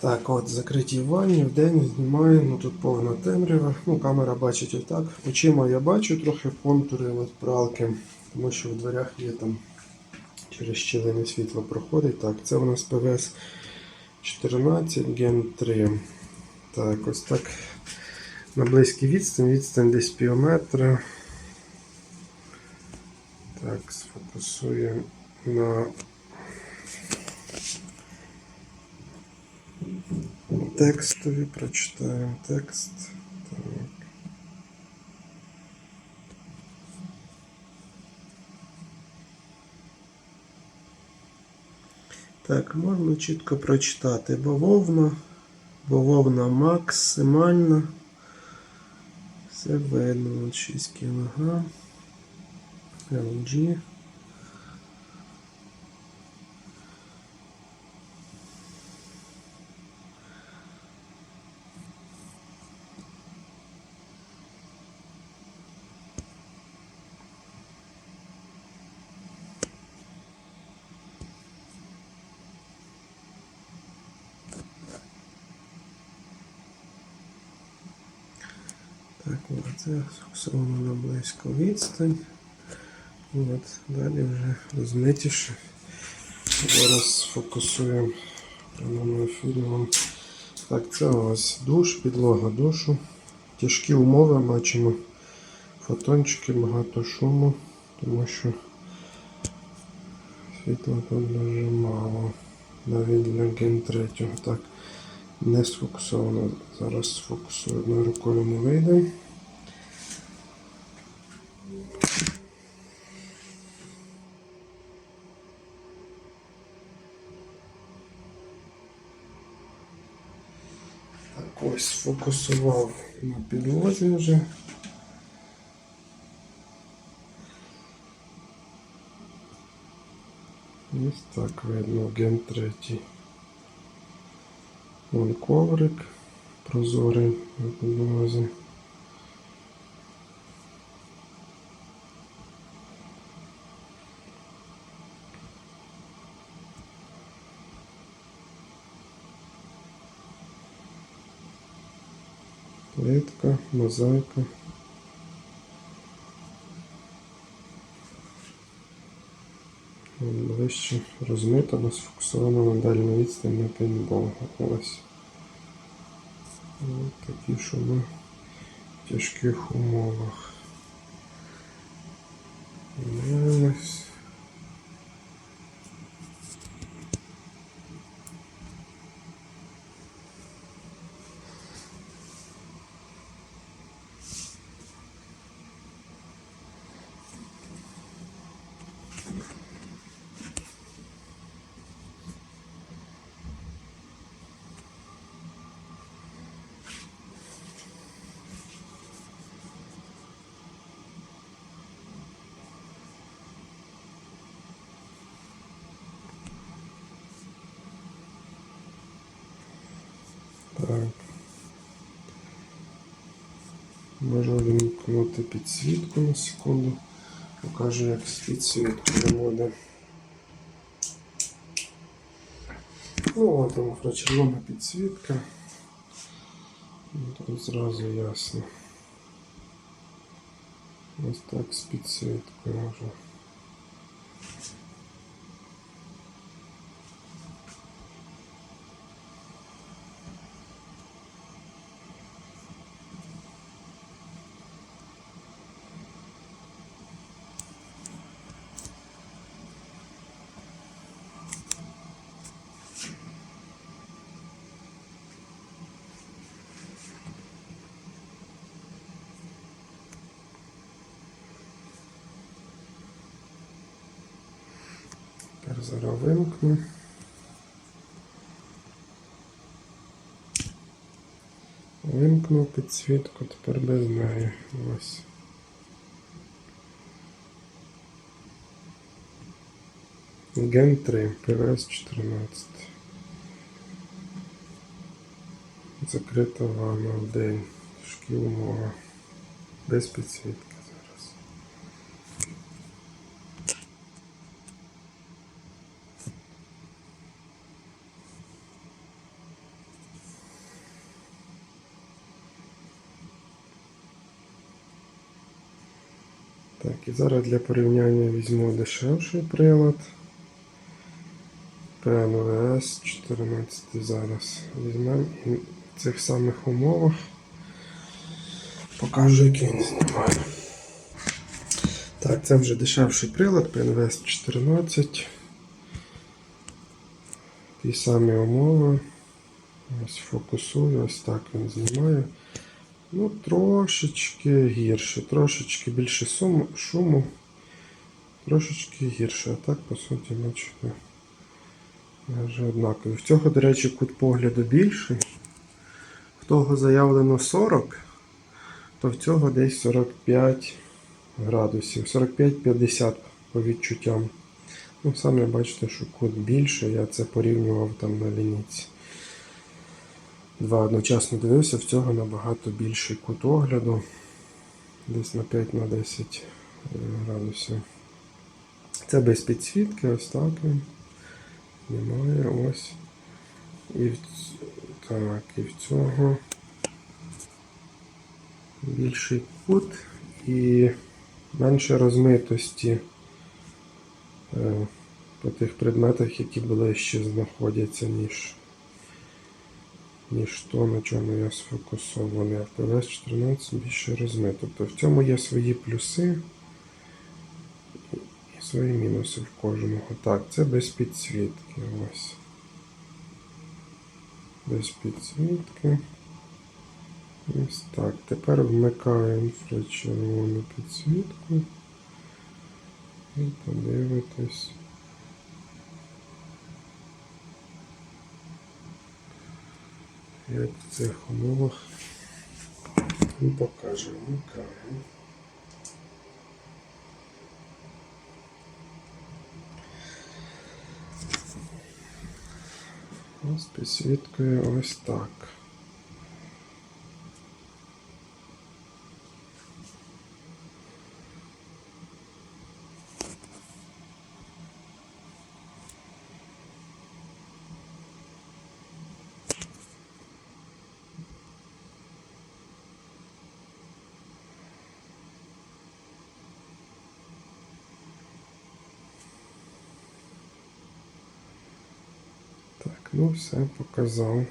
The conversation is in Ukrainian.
Так, от закриті ванні, вдень знімаю, ну тут повна темрява. Ну, камера бачить отак. Очима я бачу трохи контури от пралки, тому що в дверях є там через щілини світло проходить. Так, це у нас ПВС 14 Gen 3. Так, ось так. На близькій відстань, відстань десь пів метра. Так, сфокусуємо на текстові, прочитаємо текст. Так. Так, можна чітко прочитати бавовна, бавовна максимальна. Все видно, от 6 кг. LG. От це фіксовано на близьку відстань. От, далі вже розмитіше. Зараз фокусуємо прямому ефірі. Так, це вас душ, підлога душу. Тяжкі умови бачимо. Фотончики, багато шуму, тому що світла тут дуже мало. Навіть для ген 3. Так, не сфокусовано. Зараз сфокусую одною рукою не вийде. Так, ось сфокусував на підлозі вже. Ось так видно ген 3. Вон коврик прозорий на підлозі. Плитка, мозаїка. Вон Ближче розмитано, але сфокусовано на дальній відстань на пейнтбол. Ось. Ось такі шуми в тяжких умовах. Дивимось. Так. Можу вимкнути підсвітку на секунду. Покажу, як з підсвіткою буде. Ну, от там інфрачервона підсвітка. Тут зразу ясно. Ось так з підсвіткою можу. Тепер зараз вимкну. Вимкнув підсвітку, тепер без неї. Ось. Ген 3, ПВС 14. Закрита ванна в день. Шкіл умова. Без підсвітки зараз. Так, і зараз для порівняння візьму дешевший прилад. PNVS 14 зараз візьмемо в цих самих умовах покажу, як він знімає. Так, це вже дешевший прилад PNVS 14. Ті самі умови. Ось фокусую, ось так він знімає. Ну, трошечки гірше, трошечки більше суму, шуму, трошечки гірше. А так, по суті, бачите, майже однакові. В цього, до речі, кут погляду більший. В того заявлено 40, то в цього десь 45 градусів. 45-50 по відчуттям. Ну, самі бачите, що кут більший, я це порівнював там на лінійці. Два одночасно дивився, в цього набагато більший кут огляду. Десь на 5 на 10 е, градусів. Це без підсвітки, ось так він. Знімає ось. І в, так, і в цього більший кут і менше розмитості е, по тих предметах, які ближче знаходяться, ніж ніж то, на чому я сфокусований. А ПВС 14 більше розмито. Тобто в цьому є свої плюси і свої мінуси в кожного. Так, це без підсвітки. Ось. Без підсвітки. Ось так. Тепер вмикаю інфрачервону підсвітку. І подивитись. Як в цих умовах і покажемо. Вмикаємо. З підсвіткою ось. Так, ну все, показав.